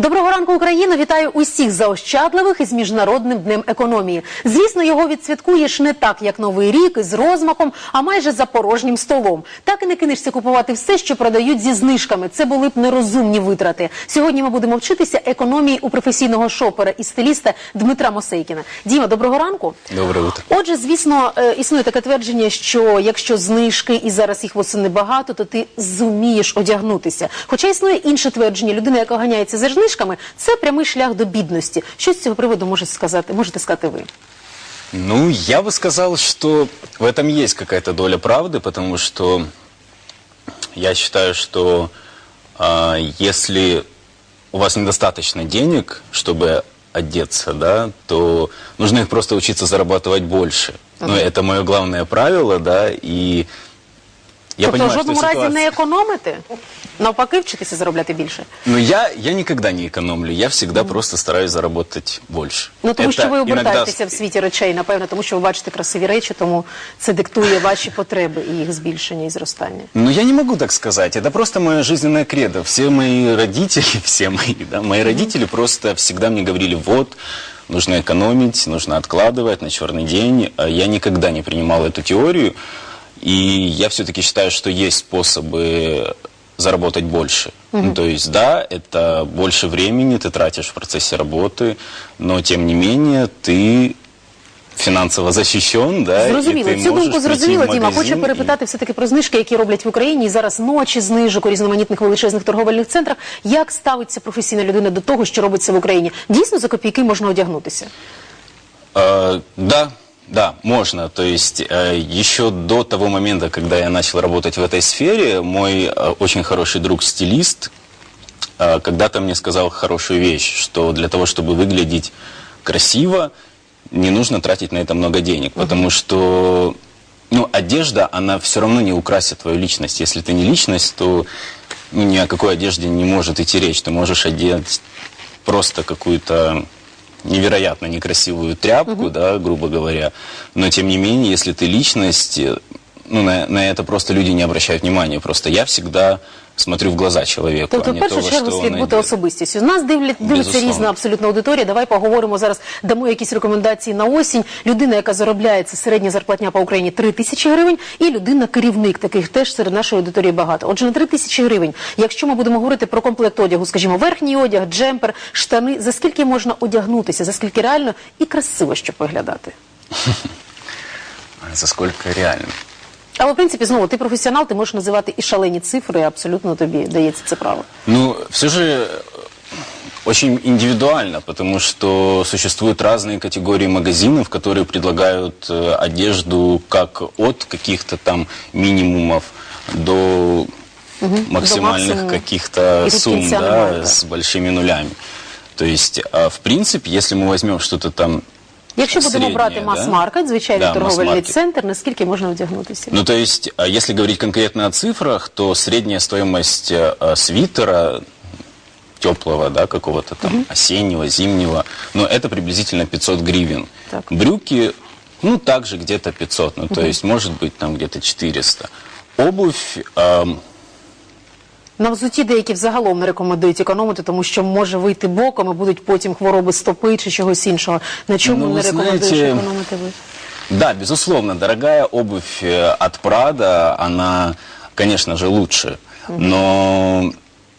Доброго ранку, Україна! Вітаю усіх заощадливих із міжнародним днем економії. Звісно, його відсвяткуєш не так, як новий рік, з розмахом, а майже за порожнім столом. Так і не кинешся купувати все, що продають зі знижками. Це були б нерозумні витрати. Сьогодні ми будемо вчитися економії у професійного шопера і стиліста Дмитра Мосейкіна. Діма, доброго ранку. Доброе утро. Отже, звісно, е, існує таке твердження, що якщо знижки і зараз їх восени багато, то ти зумієш одягнутися. Хоча існує інше твердження, людина, яка ганяється за знижками, це прямий шлях до бідності. Що з цього приводу можете сказати? Можете сказати ви? Ну, я бы сказал, что в этом есть какая-то доля правды, потому что я считаю, что а, если у вас недостаточно денег, чтобы одеться, да, то нужно их просто учиться зарабатывать больше. Ну, это мое главное правило, да, и я тобто в понимаю, что жодному разі ситуация- не економити, навпаки, вчитися заробляти більше. Ну, я, я никогда не экономлю, я всегда просто стараюсь заработать больше. Ну тому Это що ви иногда обертаєтеся в світі речей, напевно, тому що ви бачите красиві речі, тому це диктує ваші потреби і їх збільшення і зростання. Ну, я не могу так сказать. Это просто мое жизненное кредо. Все мои родители, все мои, да, мои родители просто всегда мне говорили, вот, нужно экономить, нужно откладывать на черный день. А Я никогда не принимал эту теорию. И я все-таки считаю, что есть способы заработать больше. Ну, то есть, да, это больше времени ты тратишь в процессе работы, но тем не менее ты финансово защищен, да, и Зрозуміло, ты цю можешь думку прийти зрозуміло, в Діма. Хочу магазин и- перепитати все-таки про знижки, які роблять в Україні. І зараз ночі знижок у різноманітних величезних торговельних центрах. Як ставиться професійна людина до того, що робиться в Україні? Дійсно, за копійки можна одягнутися? Э, да, Да, можно. То есть э, еще до того момента, когда я начал работать в этой сфере, мой э, очень хороший друг стилист э, когда-то мне сказал хорошую вещь, что для того, чтобы выглядеть красиво, не нужно тратить на это много денег, потому что ну, одежда, она все равно не украсит твою личность. Если ты не личность, то ну, ни о какой одежде не может идти речь. Ты можешь одеть просто какую-то невероятно некрасивую тряпку, да, грубо говоря. Но тем не менее, если ты личность, э, ну, на, на это просто люди не обращают внимания. Просто я всегда смотрю в глаза человеку, Тобто, а в не першу во чергу, слід бути особистістю. З нас дивлять, дивиться Безусловно. різна абсолютно аудиторія. Давай поговоримо зараз, дамо якісь рекомендації на осінь. Людина, яка заробляє, це середня зарплатня по Україні 3 тисячі гривень, і людина-керівник, таких теж серед нашої аудиторії багато. Отже, на 3 тисячі гривень, якщо ми будемо говорити про комплект одягу, скажімо, верхній одяг, джемпер, штани, за скільки можна одягнутися, за скільки реально і красиво, щоб виглядати? За сколько реально? Але, в принципі, знову, ти професіонал, ти можеш називати і шалені цифри, абсолютно тобі дається це право. Ну, все же э, очень индивидуально, потому что существуют разные категории магазинов, которые предлагают э, одежду как от каких-то там минимумов до максимальных максимума. каких-то И тут сумм, кінця да, немає, так. с большими нулями. То есть, а, в принципе, если мы возьмем что-то там Якщо будемо среднее, брати да? мас-маркет, звичайний Да, торговельний масс-маркет. центр, наскільки можна одягнутися? Ну, то есть, а если говорить конкретно о цифрах, то средняя стоимость э, свитера теплого, да, какого-то там осеннего, зимнего, но это приблизительно 500 гривен. Так. Брюки, ну, также где-то 500, ну, то есть, может быть, там где-то 400. Обувь, эм, На взуті деякі взагалом не рекомендують економити, тому що може вийти боком і будуть потім хвороби стопи чи чогось іншого. На чому Ну, не ви рекомендуєш знаєте, економити ви? Да, безусловно, дорогая обувь э, от Прада, она, конечно же, лучше, но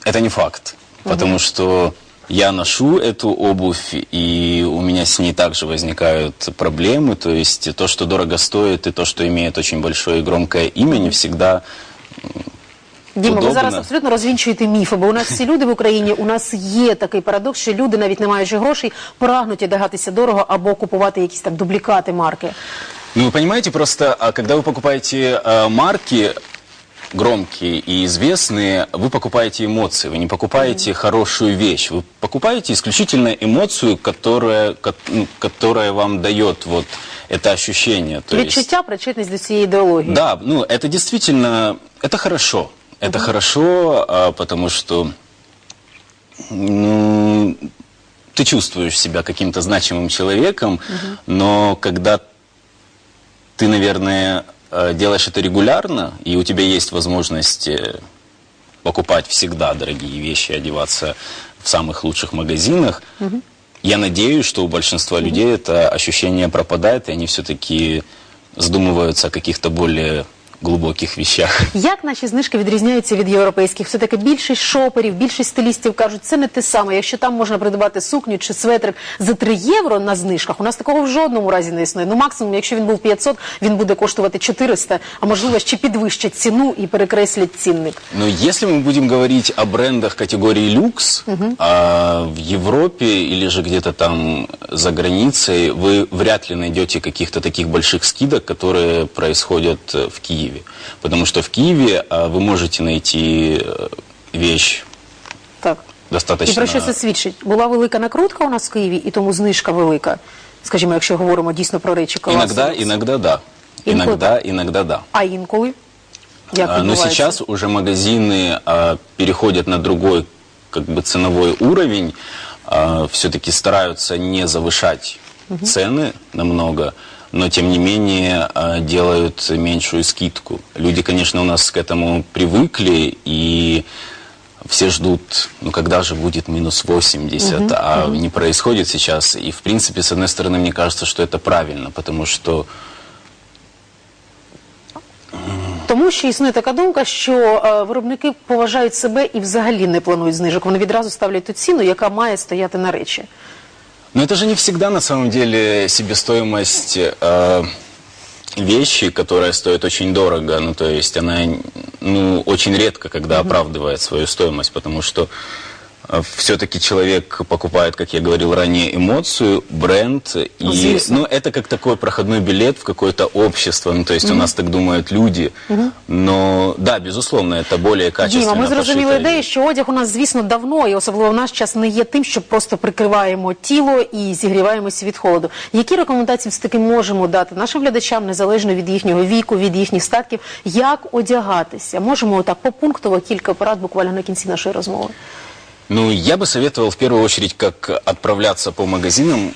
это не факт, потому что я ношу эту обувь, и у меня с ней также возникают проблемы, то есть то, что дорого стоит, и то, что имеет очень большое и громкое имя, не всегда Діма, ви Удобно. зараз абсолютно розвінчуєте міфи, бо у нас всі люди в Україні, у нас є такий парадокс, що люди, навіть не маючи грошей, прагнуть одягатися дорого або купувати якісь там дублікати марки. Ну, вы понимаете, просто а, когда вы покупаете а, марки громкие и известные, вы покупаете эмоции, вы не покупаете хорошую вещь, вы покупаете исключительно эмоцию, которая, ко- ну, которая вам дает вот это ощущение. То есть, Відчуття, причетність до цієї ідеології. да, ну это действительно, это хорошо, это хорошо, а, потому что ну, ты чувствуешь себя каким-то значимым человеком, но когда ты, наверное, э, делаешь это регулярно, и у тебя есть возможность э, покупать всегда дорогие вещи, одеваться в самых лучших магазинах. Я надеюсь, что у большинства людей это ощущение пропадает, и они все-таки задумываются о каких-то более глубоких вещах. Як наші знижки відрізняються від європейських? Все-таки більшість шоперів, більшість стилістів кажуть, це не те саме. Якщо там можна придбати сукню чи светрик за 3 євро на знижках, у нас такого в жодному разі не існує. Ну максимум, якщо він був 500, він буде коштувати 400, а можливо ще підвищать ціну і перекреслять цінник. Но если мы будем говорить о брендах категории люкс, а, в Европе или же где-то там за границей, вы вряд ли найдете каких-то таких больших скидок, которые происходят э, в Киеве. Потому что в Киеве а, вы можете найти э, вещь Так. достаточно... І про що це свідчить? Була велика накрутка у нас в Києві, і тому знижка велика. Скажімо, якщо говоримо дійсно про речі класу. Иногда, люкс. иногда да. Иногда. Иногда, иногда да. А інколи? Як А, Но відбувається? сейчас уже магазины а, переходят на другой как бы ценовой уровень, все-таки стараются не завышать цены намного, но тем не менее а, делают меньшую скидку. Люди, конечно, у нас к этому привыкли и все ждут, ну когда же будет минус 80, а не происходит сейчас. И в принципе, с одной стороны, мне кажется, что это правильно, потому что Тому що існує така думка, що е, виробники поважають себе і взагалі не планують знижок. Вони відразу ставлять ту ціну, яка має стояти на речі. Но это же не всегда на самом деле себестоимость э, вещи, которая стоит очень дорого. Ну, то есть она ну, очень редко, когда оправдывает свою стоимость, потому что все-таки человек покупает, как я говорил ранее, эмоцию, бренд. И, Известно. ну, это как такой проходной билет в какое-то общество. Ну, то есть у нас так думают люди. Но да, безусловно, это более качественно Діма, ми зрозуміли пошитая ідею, вещь. що одяг у нас, звісно, давно, і особливо в наш час не є тим, що просто прикриваємо тіло і зігріваємося від холоду. Які рекомендації все-таки можемо дати нашим глядачам, незалежно від їхнього віку, від їхніх статків, як одягатися? Можемо отак попунктово кілька порад буквально на кінці нашої розмови. Ну, я бы советовал в первую очередь, как отправляться по магазинам,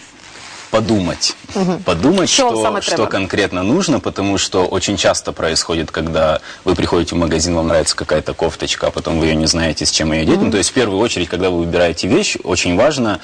подумать. Подумать, Что что, что конкретно нужно, потому что очень часто происходит, когда вы приходите в магазин, вам нравится какая-то кофточка, а потом вы ее не знаете, с чем ее одеть. Ну, то есть, в первую очередь, когда вы выбираете вещь, очень важно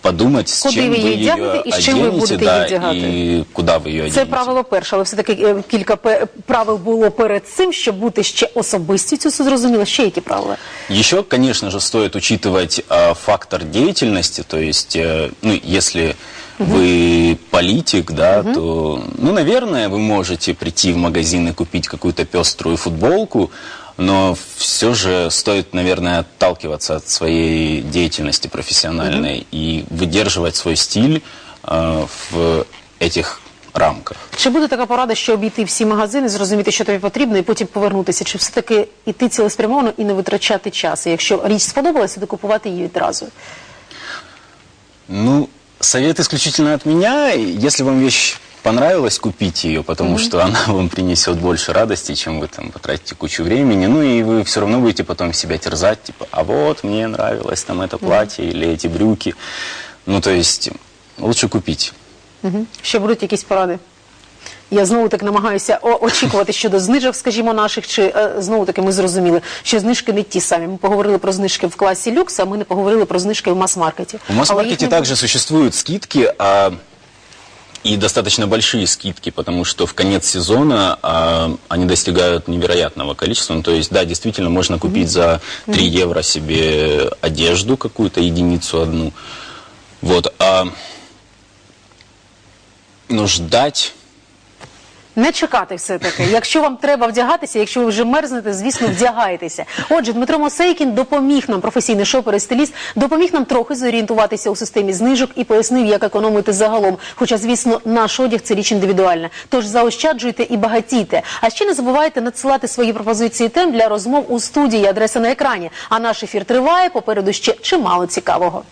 подумать, с Куда чем вы вы ее ее одягнете и с чем вы оденете, будете да, ее одягати. и куда вы ее Це оденете. правило перше, але все-таки е, кілька пе- правил було перед цим, щоб бути ще особистістю. Це зрозуміло. Ще які правила? Еще, конечно же, стоит учитывать а, фактор деятельности, то есть, э, ну, если вы политик, да, то, ну, наверное, вы можете прийти в магазин и купить какую-то пеструю футболку, но все же стоит, наверное, отталкиваться от своей деятельности профессиональной и выдерживать свой стиль а, в этих рамках. Чи буде така порада, що обійти всі магазини, зрозуміти, що тобі потрібно, і потім повернутися? Чи все-таки іти цілеспрямовано і не витрачати час? І якщо річ сподобалася, то купувати її відразу? Ну, совет исключительно от меня. Если вам вещь понравилась, купите ее, потому что она вам принесет больше радости, чем вы там потратите кучу времени. Ну и вы все равно будете потом себя терзать, типа, а вот мне нравилось там это платье или эти брюки. Ну, то есть, лучше купить. Ще будуть якісь поради? Я знову так намагаюся о- очікувати щодо знижок, скажімо, наших, чи е, знову таки ми зрозуміли, що знижки не ті самі. Ми поговорили про знижки в класі люкс, а ми не поговорили про знижки в мас-маркеті. В Але їх масс-маркете не также существуют скидки, а, и достаточно большие скидки, потому что в конец сезона а, они достигают невероятного количества. Ну, то есть, да, действительно, можно купить за 3 евро себе одежду какую-то, единицу одну. Вот. А, но ждать... Не чекати все-таки. Якщо вам треба вдягатися, якщо ви вже мерзнете, звісно, вдягайтеся. Отже, Дмитро Мосейкін допоміг нам, професійний шопер і стиліст, допоміг нам трохи зорієнтуватися у системі знижок і пояснив, як економити загалом. Хоча, звісно, наш одяг це річ індивідуальна. Тож заощаджуйте і багатійте. А ще не забувайте надсилати свої пропозиції тем для розмов у студії. Адреса на екрані. А наш ефір триває. Попереду ще чимало цікавого.